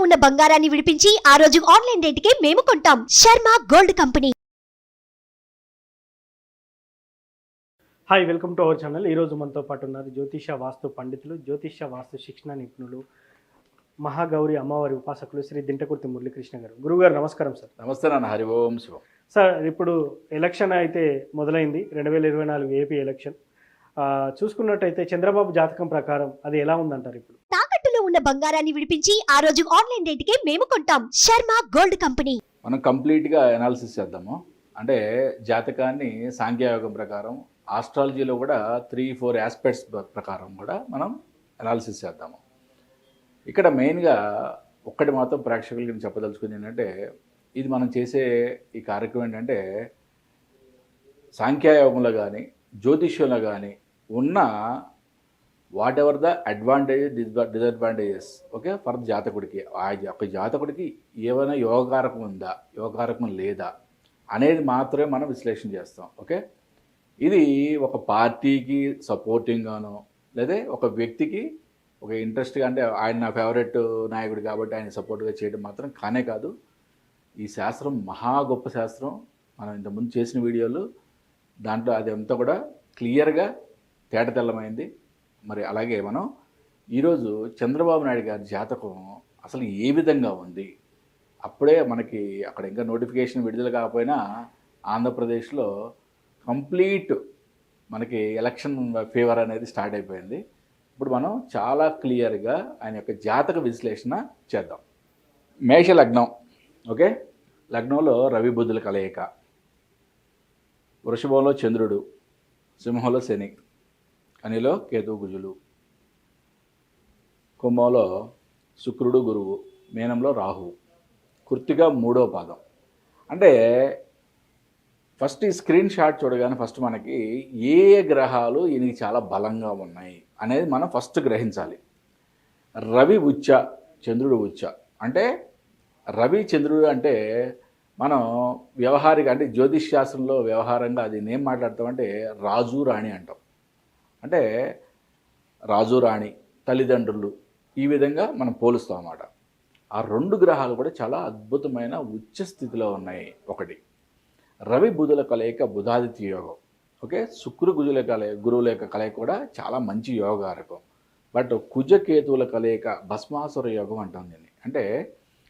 ఉన్న బంగారాన్ని విడిపించి ఆ రోజు ఆన్లైన్ రేటుకే మేము కొంటాం. Sharma gold company. Hi welcome to our channel. ఈరోజు మనతో పాటు ఉన్నారు జ్యోతిష వాస్తు పండితులు జ్యోతిష వాస్తు శిక్షణ నిపుణులు మహాగౌరి అమ్మవారి ఉపాసకులు శ్రీ దింటకుర్తి మురళీకృష్ణ గారు. గురుగారు నమస్కారం సార్. నమస్తే నాన్న హరి ఓం శివం. సార్ ఇప్పుడు ఎలక్షన్ అయితే మొదలైంది. రెండు వేల ఇరవై నాలుగు ఏపీ ఎలక్షన్. ఆ, చూసుకున్నట్టయితే చంద్రబాబు జాతకం ప్రకారం అది ఎలా ఉందంటారు ఇప్పుడు? ఉన్న బంగారాన్ని విడిపించి ఆ రోజు ఆన్లైన్ రేటుకే మేము కొంటాం. Sharma gold company. మనం కంప్లీట్గా అనాలిసిస్ చేద్దాము. అంటే జాతకాన్ని సాంఖ్యయోగం ప్రకారం ఆస్ట్రాలజీలో కూడా త్రీ ఫోర్ ఆస్పెక్ట్స్ ప్రకారం కూడా మనం అనాలిసిస్ చేద్దాము. ఇక్కడ మెయిన్గా ఒక్కటి మాత్రం ప్రేక్షకులకి నేను చెప్పదలుచుకుంది ఏంటంటే ఇది మనం చేసే ఈ కార్యక్రమం ఏంటంటే సాంఖ్యాయోగంలో కానీ జ్యోతిష్యంలో కానీ ఉన్న whatever the advantage disadvantages okay for జాతకుడికి ఆ ఒక జాతకుడికి ఏమైనా యోగకారకం ఉందా యోగకారకం లేదా అనేది మాత్రమే మనం విశ్లేషణ చేస్తాం ఓకే ఇది ఒక పార్టీకి సపోర్టింగ్గాను లేదా ఒక వ్యక్తికి ఒక ఇంట్రెస్ట్గా అంటే ఆయన నా ఫేవరెట్ నాయకుడు కాబట్టి ఆయన సపోర్ట్గా చేయడం మాత్రం కానే కాదు. ఈ శాస్త్రం మహా గొప్ప శాస్త్రం. మనం ఇంతకుముందు చేసిన వీడియోలు దాంట్లో అది కూడా క్లియర్గా తేటతెల్లమైంది. మరి అలాగే మనం ఈరోజు చంద్రబాబు నాయుడు గారి జాతకం అసలు ఏ విధంగా ఉంది? అప్పుడే మనకి అక్కడ ఇంకా నోటిఫికేషన్ విడుదల కాకపోయినా ఆంధ్రప్రదేశ్లో కంప్లీట్ మనకి ఎలక్షన్ ఫీవర్ అనేది స్టార్ట్ అయిపోయింది. ఇప్పుడు మనం చాలా క్లియర్గా ఆయన యొక్క జాతక విశ్లేషణ చేద్దాం. మేష లగ్నం ఓకే? లగ్నంలో రవి బుద్ధుల కలయిక. వృషభంలో చంద్రుడు సింహంలో శని. కనిలో కేతు గుజులు కుంభంలో శుక్రుడు గురువు మీనంలో రాహువు కుర్తిగా మూడో పాదం. అంటే ఫస్ట్ ఈ స్క్రీన్ షాట్ చూడగానే ఫస్ట్ మనకి ఏ గ్రహాలు ఈయనకి చాలా బలంగా ఉన్నాయి అనేది మనం ఫస్ట్ గ్రహించాలి. రవి ఉచ్చ చంద్రుడు ఉచ్చ. అంటే రవి చంద్రుడు అంటే మనం వ్యవహారిక అంటే జ్యోతిష్ శాస్త్రంలో వ్యవహారంగా అది నేం మాట్లాడతామంటే రాజు రాణి అంటాం. అంటే రాజు రాణి తల్లిదండ్రులు ఈ విధంగా మనం పోలుస్తాం అన్నమాట. ఆ రెండు గ్రహాలు కూడా చాలా అద్భుతమైన ఉచ్చ స్థితిలో ఉన్నాయి. ఒకటి రవి బుధుల కలయిక బుధాదిత్య యోగం. ఓకే శుక్ర గుజుల కలయిక గురువుల యొక్క కలయిక కూడా చాలా మంచి యోగారకం. బట్ కుజకేతువుల కలయిక భస్మాసుర యోగం అంటాం దీన్ని. అంటే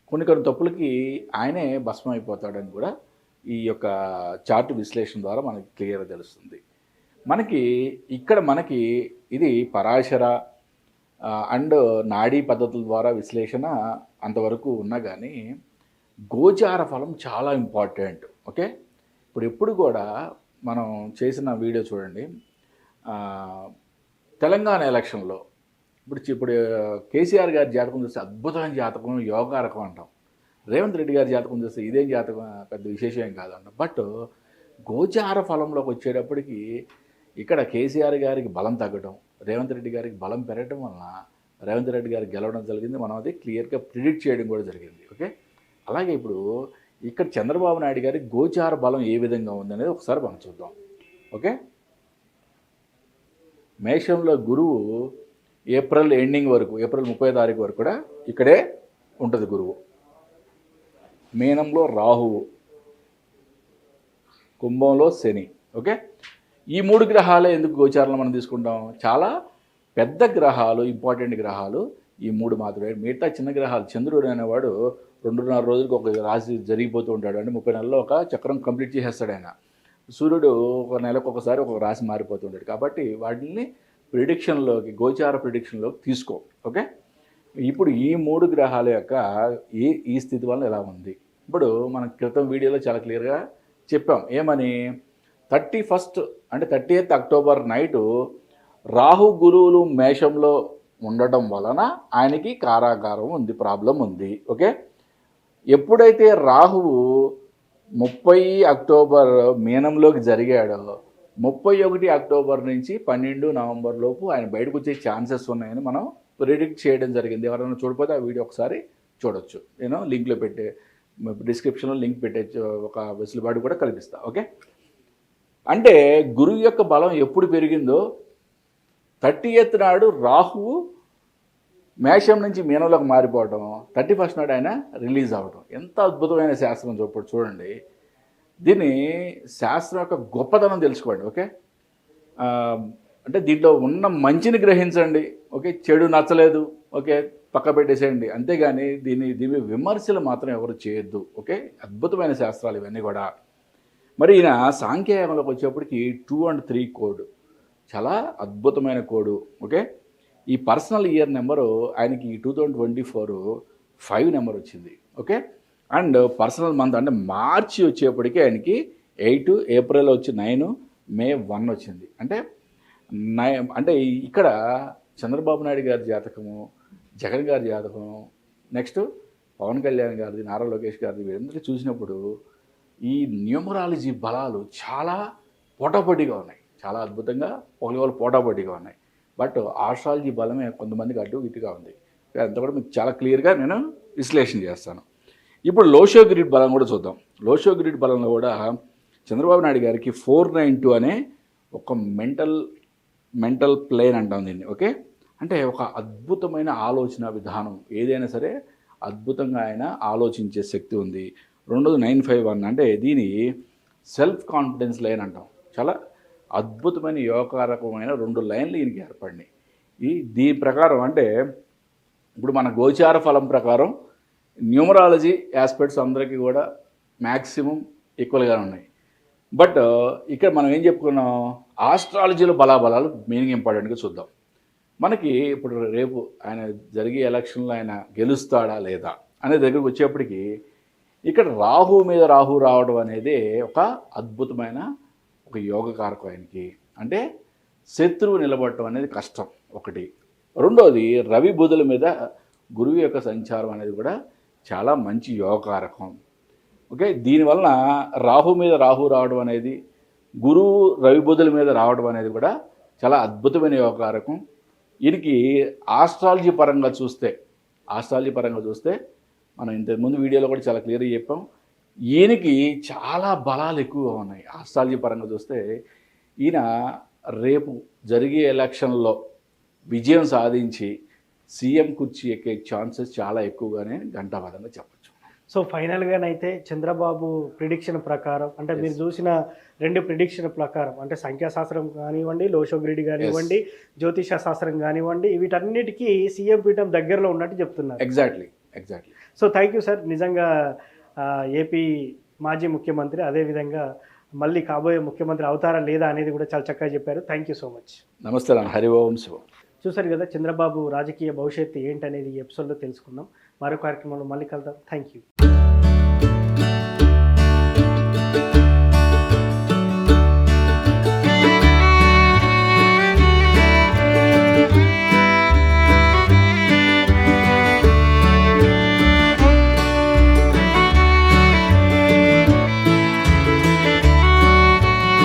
కొన్ని కొన్ని తప్పులకి ఆయనే భస్మం అయిపోతాడని కూడా ఈ యొక్క చార్ట్ విశ్లేషణ ద్వారా మనకి క్లియర్గా తెలుస్తుంది. మనకి ఇక్కడ మనకి ఇది పరాశర అండ్ నాడీ పద్ధతుల ద్వారా విశ్లేషణ అంతవరకు ఉన్నా కానీ గోచార ఫలం చాలా ఇంపార్టెంట్ ఓకే? ఇప్పుడు ఎప్పుడు కూడా మనం చేసిన వీడియో చూడండి. తెలంగాణ ఎలక్షన్లో ఇప్పుడు ఇప్పుడు కేసీఆర్ గారి జాతకం చూస్తే అద్భుతమైన జాతకం యోగారకం అంటాం. రేవంత్ రెడ్డి గారి జాతకం చూస్తే ఇదేం జాతకం పెద్ద విశేషం ఏం కాదంట బట్ గోచార ఫలంలోకి వచ్చేటప్పటికి ఇక్కడ కేసీఆర్ గారికి బలం తగ్గడం రేవంత్ రెడ్డి గారికి బలం పెరగడం వలన రేవంత్ రెడ్డి గారికి గెలవడం జరిగింది. మనం అది క్లియర్గా ప్రిడిక్ట్ చేయడం కూడా జరిగింది. ఓకే? అలాగే ఇప్పుడు ఇక్కడ చంద్రబాబు నాయుడు గారి గోచార బలం ఏ విధంగా ఉందనేది ఒకసారి మనం చూద్దాం. ఓకే? మేషంలో గురువు ఏప్రిల్ ఎండింగ్ వరకు ఏప్రిల్ ముప్పై తారీఖు వరకు కూడా ఇక్కడే ఉంటుంది గురువు. మీనంలో రాహువు కుంభంలో శని. ఓకే? ఈ మూడు గ్రహాలే ఎందుకు గోచారంలో మనం తీసుకుంటాం? చాలా పెద్ద గ్రహాలు ఇంపార్టెంట్ గ్రహాలు ఈ మూడు మాత్రమే. మిగతా చిన్న గ్రహాలు చంద్రుడు అనేవాడు రెండున్నర రోజులకు ఒక రాశి జరిగిపోతూ ఉంటాడు. అంటే ముప్పై నెలల్లో ఒక చక్రం కంప్లీట్ చేసేస్తాడు ఆయన. సూర్యుడు ఒక నెలకు ఒకసారి ఒక రాశి మారిపోతుంటాడు కాబట్టి వాటిని ప్రిడిక్షన్లోకి గోచార ప్రిడిక్షన్లోకి తీసుకో. ఓకే? ఇప్పుడు ఈ మూడు గ్రహాల యొక్క ఈ ఈ స్థితి వల్ల ఎలా ఉంది? ఇప్పుడు మనం క్రితం వీడియోలో చాలా క్లియర్గా చెప్పాం. ఏమని? థర్టీ ఫస్ట్ అంటే thirty eighth October night Rahu గురువులు మేషంలో ఉండటం వలన ఆయనకి కారాగారం ఉంది ప్రాబ్లం ఉంది. ఓకే? ఎప్పుడైతే రాహువు ముప్పై అక్టోబర్ మీనంలోకి జరిగాడో ముప్పై ఒకటి అక్టోబర్ నుంచి పన్నెండు నవంబర్ లోపు ఆయన బయటకు వచ్చే ఛాన్సెస్ ఉన్నాయని మనం ప్రిడిక్ట్ చేయడం జరిగింది. ఎవరైనా చూడకపోతే ఆ వీడియో ఒకసారి చూడొచ్చు. నేను లింక్లో పెట్టే డిస్క్రిప్షన్లో లింక్ పెట్టే ఒక వెసులుబాటు కూడా కల్పిస్తా ఓకే? అంటే గురువు యొక్క బలం ఎప్పుడు పెరిగిందో థర్టీ ఎత్ నాడు రాహువు మేషం నుంచి మీనంలోకి మారిపోవటం థర్టీ ఫస్ట్ నాడు ఆయన రిలీజ్ అవ్వటం ఎంత అద్భుతమైన శాస్త్రం చూపడు చూడండి. దీన్ని శాస్త్రం యొక్క గొప్పతనం తెలుసుకోండి ఓకే? అంటే దీంట్లో ఉన్న మంచిని గ్రహించండి ఓకే? చెడు నచ్చలేదు ఓకే? పక్క పెట్టేసేయండి. అంతేగాని దీని దీని విమర్శలు మాత్రం ఎవరు చేయొద్దు ఓకే? అద్భుతమైన శాస్త్రాలు ఇవన్నీ కూడా. మరి ఈయన సాంఖ్యయోగంలోకి వచ్చేప్పటికి టూ అండ్ త్రీ కోడ్. చాలా అద్భుతమైన కోడు. ఓకే? ఈ పర్సనల్ ఇయర్ నెంబరు ఆయనకి two thousand twenty four five number వచ్చింది. ఓకే? అండ్ పర్సనల్ మంత్ అంటే మార్చి వచ్చేప్పటికి ఆయనకి ఎయిట్ ఏప్రిల్ వచ్చి నైన్ మే వన్ వచ్చింది. అంటే నై అంటే ఇక్కడ చంద్రబాబు నాయుడు గారి జాతకము జగన్ గారి జాతకము నెక్స్ట్ పవన్ కళ్యాణ్ గారిది నారా లోకేష్ గారిది వీరందరికీ చూసినప్పుడు ఈ న్యూమరాలజీ బలాలు చాలా పోటాపోటీగా ఉన్నాయి. చాలా అద్భుతంగా ఒకరి వాళ్ళు పోటాపోటీగా ఉన్నాయి. బట్ ఆస్ట్రాలజీ బలమే కొంతమందికి అటు ఇటుగా ఉంది. అంత కూడా మీకు చాలా క్లియర్గా నేను విశ్లేషణ చేస్తాను. ఇప్పుడు లోషో గ్రిడ్ బలం కూడా చూద్దాం. లోషో గ్రిడ్ బలంలో కూడా చంద్రబాబు నాయుడు గారికి ఫోర్ నైన్ టూ అనే ఒక మెంటల్ మెంటల్ ప్లేన్ అంటాం దీన్ని ఓకే? అంటే ఒక అద్భుతమైన ఆలోచన విధానం. ఏదైనా సరే అద్భుతంగా ఆయన ఆలోచించే శక్తి ఉంది. రెండోది నైన్ ఫైవ్ వన్. అంటే దీని సెల్ఫ్ కాన్ఫిడెన్స్ లైన్ అంటాం. చాలా అద్భుతమైన యోగకారకమైన రెండు లైన్లు ఈయనకి ఏర్పడినాయి. ఈ దీని ప్రకారం అంటే ఇప్పుడు మన గోచార ఫలం ప్రకారం న్యూమరాలజీ ఆస్పెక్ట్స్ అందరికీ కూడా మ్యాక్సిమం ఈక్వల్గా ఉన్నాయి. బట్ ఇక్కడ మనం ఏం చెప్పుకున్నాం? ఆస్ట్రాలజీలో బలాబలాలు మీనింగ్ ఇంపార్టెంట్గా చూద్దాం. మనకి ఇప్పుడు రేపు ఆయన జరిగే ఎలక్షన్లో ఆయన గెలుస్తాడా లేదా అనే దగ్గరకు వచ్చేప్పటికి ఇక్కడ రాహు మీద రాహు రావడం అనేది ఒక అద్భుతమైన ఒక యోగకారకం ఆయనకి అంటే శత్రువు నిలబడటం అనేది కష్టం ఒకటి. రెండోది రవి బుధుల మీద గురువు యొక్క సంచారం అనేది కూడా చాలా మంచి యోగకారకం ఓకే? దీనివలన రాహు మీద రాహు రావడం అనేది గురువు రవి బుధుల మీద రావడం అనేది కూడా చాలా అద్భుతమైన యోగకారకం వీరికి ఆస్ట్రాలజీ పరంగా చూస్తే ఆస్ట్రాలజీ పరంగా చూస్తే మనం ఇంతకుముందు వీడియోలో కూడా చాలా క్లియర్గా చెప్పాం. ఈయనకి చాలా బలాలు ఎక్కువగా ఉన్నాయి. ఆస్ట్రాలజీ పరంగా చూస్తే ఈయన రేపు జరిగే ఎలక్షన్లో విజయం సాధించి సీఎం కుర్చీ ఎక్కే ఛాన్సెస్ చాలా ఎక్కువగానే ఘంటావాదంగా చెప్పచ్చు. సో ఫైనల్గానైతే చంద్రబాబు ప్రిడిక్షన్ ప్రకారం అంటే మీరు చూసిన రెండు ప్రిడిక్షన్ ప్రకారం అంటే సంఖ్యాశాస్త్రం కానివ్వండి లోషోగ్రిడి కానివ్వండి జ్యోతిష శాస్త్రం కానివ్వండి వీటన్నిటికీ సీఎం పీఠం దగ్గరలో ఉన్నట్టు చెప్తున్నారు. Exactly exactly so thank you sir నిజంగా ఏపీ మాజీ ముఖ్యమంత్రి అదేవిధంగా మళ్ళీ కాబోయే ముఖ్యమంత్రి అవుతారా లేదా అనేది కూడా చాలా చక్కగా చెప్పారు. థ్యాంక్ యూ సో మచ్ నమస్తే హరి ఓం శివం చూసారు కదా చంద్రబాబు రాజకీయ భవిష్యత్తు ఏంటనేది ఈ ఎపిసోడ్లో తెలుసుకుందాం. మరో కార్యక్రమంలో మళ్ళీ కలుద్దాం. Thank you